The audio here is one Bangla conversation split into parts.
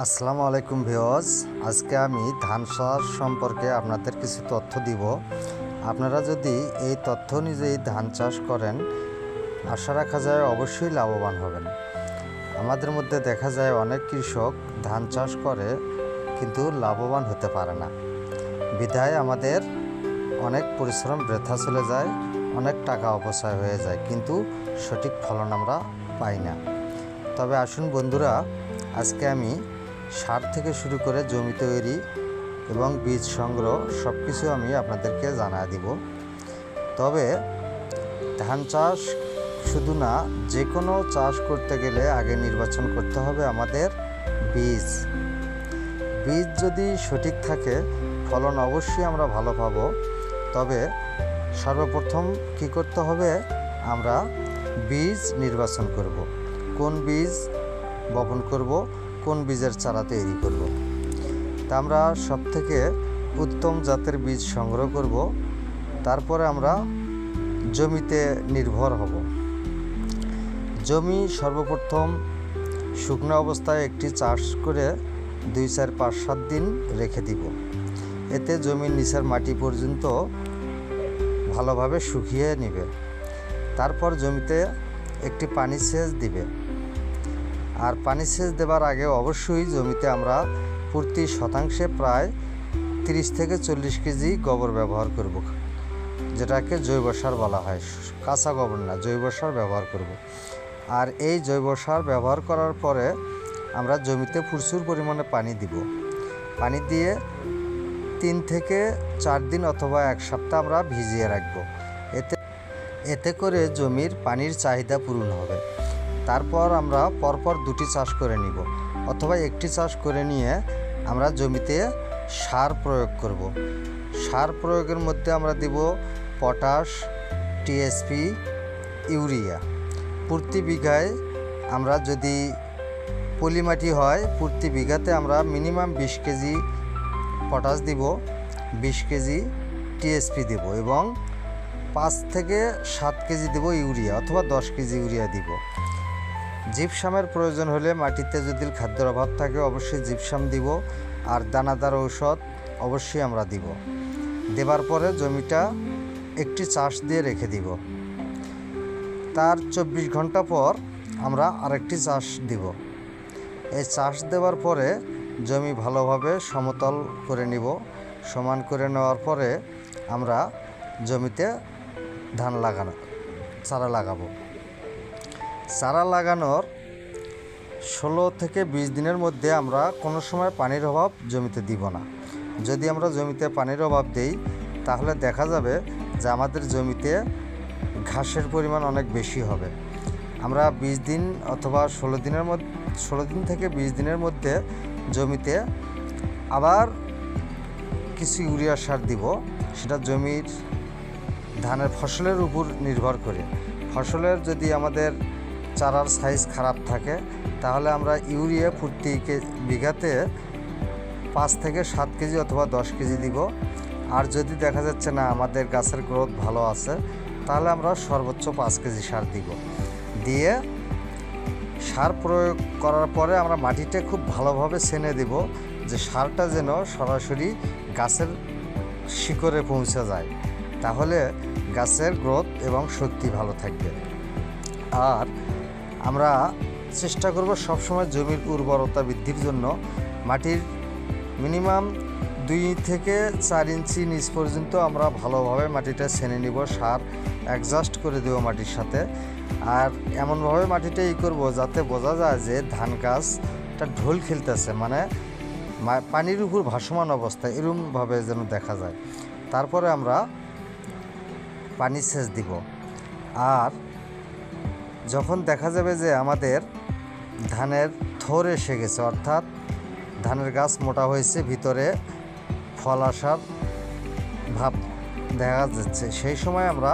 আসসালামু আলাইকুম ভিওয়াজ আজকে আমি ধান চাষ সম্পর্কে আপনাদের কিছু তথ্য দিব। আপনারা যদি এই তথ্য অনুযায়ী ধান চাষ করেন, আশা রাখা যায় অবশ্যই লাভবান হবেন। আমাদের মধ্যে দেখা যায় অনেক কৃষক ধান চাষ করে, কিন্তু লাভবান হতে পারে না। বিধায় আমাদের অনেক পরিশ্রম বৃথা চলে যায়, অনেক টাকা অপচয় হয়ে যায়, কিন্তু সঠিক ফলন আমরা পাই না। তবে আসুন বন্ধুরা, আজকে আমি সার থেকে শুরু করে জমি তৈরি এবং বীজ সংগ্রহ সব কিছু আমি আপনাদেরকে জানা দিব। তবে ধান চাষ শুধু না যে কোনো চাষ করতে গেলে আগে নির্বাচন করতে হবে আমাদের বীজ। বীজ যদি সঠিক থাকে, ফলন অবশ্যই আমরা ভালো পাব। তবে সর্বপ্রথম কি করতে হবে? আমরা বীজ নির্বাচন করব। কোন বীজ বপন করব? বীজের চারা তৈরি করব। তা আমরা সব থেকে উত্তম জাতের বীজ সংগ্রহ করব। তারপরে আমরা জমিতে নির্ভর হব। জমি সর্বপ্রথম শুকনো অবস্থায় একটি চাষ করে দুই, চার, পাঁচ, সাত দিন রেখে দিব। এতে জমির নিচের মাটি পর্যন্ত ভালোভাবে শুকিয়ে নেবে। তারপর জমিতে একটি পানি সেচ দিবে। আর পানি সেচ দেবার আগে অবশ্যই জমিতে আমরা প্রতি শতাংশে প্রায় তিরিশ থেকে চল্লিশ কেজি গোবর ব্যবহার করব, যেটাকে জৈব সার বলা হয়। কাঁচা গোবর না, জৈব সার ব্যবহার করব। আর এই জৈব সার ব্যবহার করার পরে আমরা জমিতে প্রচুর পরিমাণে পানি দিব। পানি দিয়ে তিন থেকে চার দিন অথবা এক সপ্তাহ আমরা ভিজিয়ে রাখব। এতে এতে করে জমির পানির চাহিদা পূরণ হবে। তারপর আমরা পরপর দুটি চাষ করে নিব, অথবা একটি চাষ করে নিয়ে আমরা জমিতে সার প্রয়োগ করব। সার প্রয়োগের মধ্যে আমরা দিব পটাশ টিএসপি ইউরিয়া প্রতি বিঘায় আমরা যদি পলিমাটি হয়, প্রতি বিঘাতে আমরা মিনিমাম বিশ কেজি পটাশ দিব, বিশ কেজি টিএসপি দেব এবং পাঁচ থেকে সাত কেজি দেব ইউরিয়া অথবা দশ কেজি ইউরিয়া দিব জিপসামের প্রয়োজন হলে মাটিতে যদি খাদ্যের অভাব থাকে, অবশ্যই জিপসাম দিব। আর দানাদার ঔষধ অবশ্যই আমরা দিব। দেবার পরে জমিটা একটি চাষ দিয়ে রেখে দিব। তার চব্বিশ ঘণ্টা পর আমরা আরেকটি চাষ দিব। এই চাষ দেওয়ার পরে জমি ভালোভাবে সমতল করে নিব। সমান করে নেওয়ার পরে আমরা জমিতে ধান লাগানো, চারা লাগাবো। চারা লাগানোর ষোলো থেকে বিশ দিনের মধ্যে আমরা কোনো সময় পানির অভাব জমিতে দিব না। যদি আমরা জমিতে পানির অভাব দেই, তাহলে দেখা যাবে যে আমাদের জমিতে ঘাসের পরিমাণ অনেক বেশি হবে। আমরা বিশ দিন অথবা ষোলো দিনের মধ্যে, ষোলো দিন থেকে বিশ দিনের মধ্যে জমিতে আবার কিছু ইউরিয়া সার দিব, সেটা জমির ধানের ফসলের উপর নির্ভর করে। ফসলের যদি আমাদের চারার সাইজ খারাপ থাকে, তাহলে আমরা ইউরিয়া প্রতি বিঘাতে পাঁচ থেকে সাত কেজি অথবা দশ কেজি দিব। আর যদি দেখা যাচ্ছে না আমাদের গাছের গ্রোথ ভালো আছে, তাহলে আমরা সর্বোচ্চ পাঁচ কেজি সার দিব। দিয়ে সার প্রয়োগ করার পরে আমরা মাটিতে খুব ভালোভাবে ছেনে দেব, যে সারটা যেন সরাসরি গাছের শিকড়ে পৌঁছে যায়। তাহলে গাছের গ্রোথ এবং শক্তি ভালো থাকবে। আর আমরা চেষ্টা করব সবসময় জমির উর্বরতা বৃদ্ধির জন্য। মাটির মিনিমাম দুই থেকে চার ইঞ্চি নিচ পর্যন্ত আমরা ভালোভাবে মাটিটা ছেনে নিব, সার অ্যাডজাস্ট করে দেবো মাটির সাথে। আর এমনভাবে মাটিটা ই করব যাতে বোঝা যায় যে ধান গাছটা ঢোল খেলতেছে মানে পানির উপর ভাসমান অবস্থায় এরকমভাবে যেন দেখা যায়। তারপরে আমরা পানি সেচ দিব। আর যখন দেখা যাবে যে আমাদের ধানের থর এসে গেছে, অর্থাৎ ধানের গাছ মোটা হয়েছে, ভিতরে ফল আসার ভাব দেখা যাচ্ছে, সেই সময় আমরা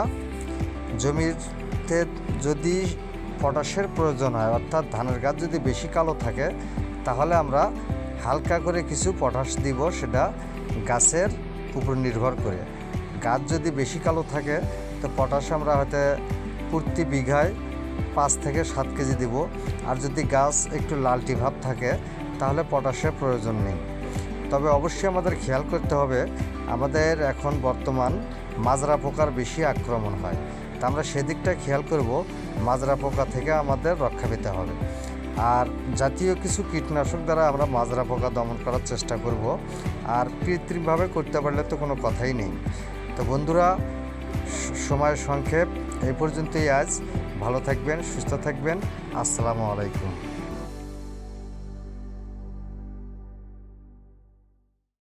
জমিতে যদি পটাশের প্রয়োজন হয়, অর্থাৎ ধানের গাছ যদি বেশি কালো থাকে, তাহলে আমরা হালকা করে কিছু পটাশ দিব, সেটা গাছের উপর নির্ভর করে। গাছ যদি বেশি কালো থাকে, তো পটাশ আমরা হয়তো প্রতি বিঘায় পাঁচ থেকে সাত কেজি দিব। আর যদি গাছ একটু লালটি ভাব থাকে, তাহলে পটাশের প্রয়োজন নেই। তবে অবশ্যই আমাদের খেয়াল করতে হবে, আমাদের এখন বর্তমান মাজরা পোকার বেশি আক্রমণ হয়। তা আমরা সেদিকটা খেয়াল করব, মাজরা পোকা থেকে আমাদের রক্ষা পেতে হবে। আর জাতীয় কিছু কীটনাশক দ্বারা আমরা মাজরা পোকা দমন করার চেষ্টা করব। আর কৃত্রিমভাবে করতে পারলে তো কোনো কথাই নেই। তো বন্ধুরা স- সময়ের সংক্ষেপ। এই পর্যন্তই আজ। ভালো থাকবেন সুস্থ থাকবেন। আসসালামু আলাইকুম।